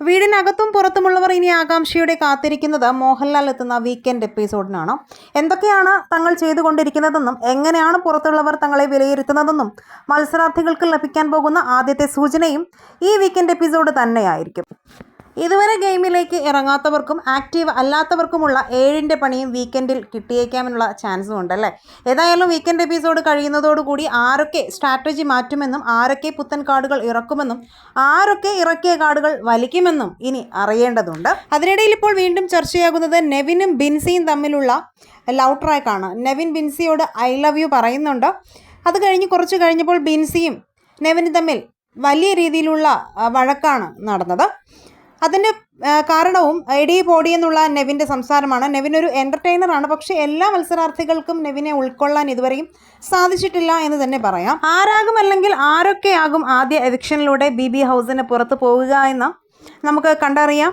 വീടിനകത്തും പുറത്തുമുള്ളവർ ഇനി ആകാംക്ഷയോടെ കാത്തിരിക്കുന്നത് മോഹൻലാൽ എത്തുന്ന വീക്കെൻഡ് എപ്പിസോഡിനാണ് എന്തൊക്കെയാണ് തങ്ങൾ ചെയ്തുകൊണ്ടിരിക്കുന്നതെന്നും എങ്ങനെയാണ് പുറത്തുള്ളവർ തങ്ങളെ വിലയിരുത്തുന്നതെന്നും മത്സരാർത്ഥികൾക്ക് ലഭിക്കാൻ പോകുന്ന ആദ്യത്തെ സൂചനയും ഈ വീക്കെൻഡ് എപ്പിസോഡ് തന്നെയായിരിക്കും. ഇതുവരെ ഗെയിമിലേക്ക് ഇറങ്ങാത്തവർക്കും ആക്റ്റീവ് അല്ലാത്തവർക്കുമുള്ള ഏഴിന്റെ പണിയും വീക്കെൻഡിൽ കിട്ടിയേക്കാമെന്നുള്ള ചാൻസും ഉണ്ടല്ലേ? ഏതായാലും വീക്കെൻഡ് എപ്പിസോഡ് കഴിയുന്നതോടുകൂടി ആരൊക്കെ സ്ട്രാറ്റജി മാറ്റുമെന്നും ആരൊക്കെ പുത്തൻ കാർഡുകൾ ഇറക്കുമെന്നും ആരൊക്കെ ഇറക്കിയ കാർഡുകൾ വലിക്കുമെന്നും ഇനി അറിയേണ്ടതുണ്ട്. അതിനിടയിൽ ഇപ്പോൾ വീണ്ടും ചർച്ചയാകുന്നത് നെവിനും ബിൻസിയും തമ്മിലുള്ള ലവ് ട്രാക്കാണ്. നെവിൻ ബിൻസിയോട് ഐ ലവ് യു പറയുന്നുണ്ട്. അത് കഴിഞ്ഞ് കുറച്ച് കഴിഞ്ഞപ്പോൾ ബിൻസിയും നെവിനും തമ്മിൽ വലിയ രീതിയിലുള്ള വഴക്കാണ് നടന്നത്. അതിന്റെ കാരണവും എടി പോടി എന്നുള്ള നെവിന്റെ സംസാരമാണ്. നെവിൻ ഒരു എന്റർടൈനറാണ് പക്ഷേ എല്ലാ മത്സരാർത്ഥികൾക്കും നെവിനെ ഉൾക്കൊള്ളാൻ ഇതുവരെയും സാധിച്ചിട്ടില്ല എന്ന് തന്നെ പറയാം. ആരാകും അല്ലെങ്കിൽ ആരൊക്കെയാകും ആദ്യ എവിക്ഷനിലൂടെ ബി ബി ഹൗസിന് പുറത്ത് പോവുക എന്ന് നമുക്ക് കണ്ടറിയാം.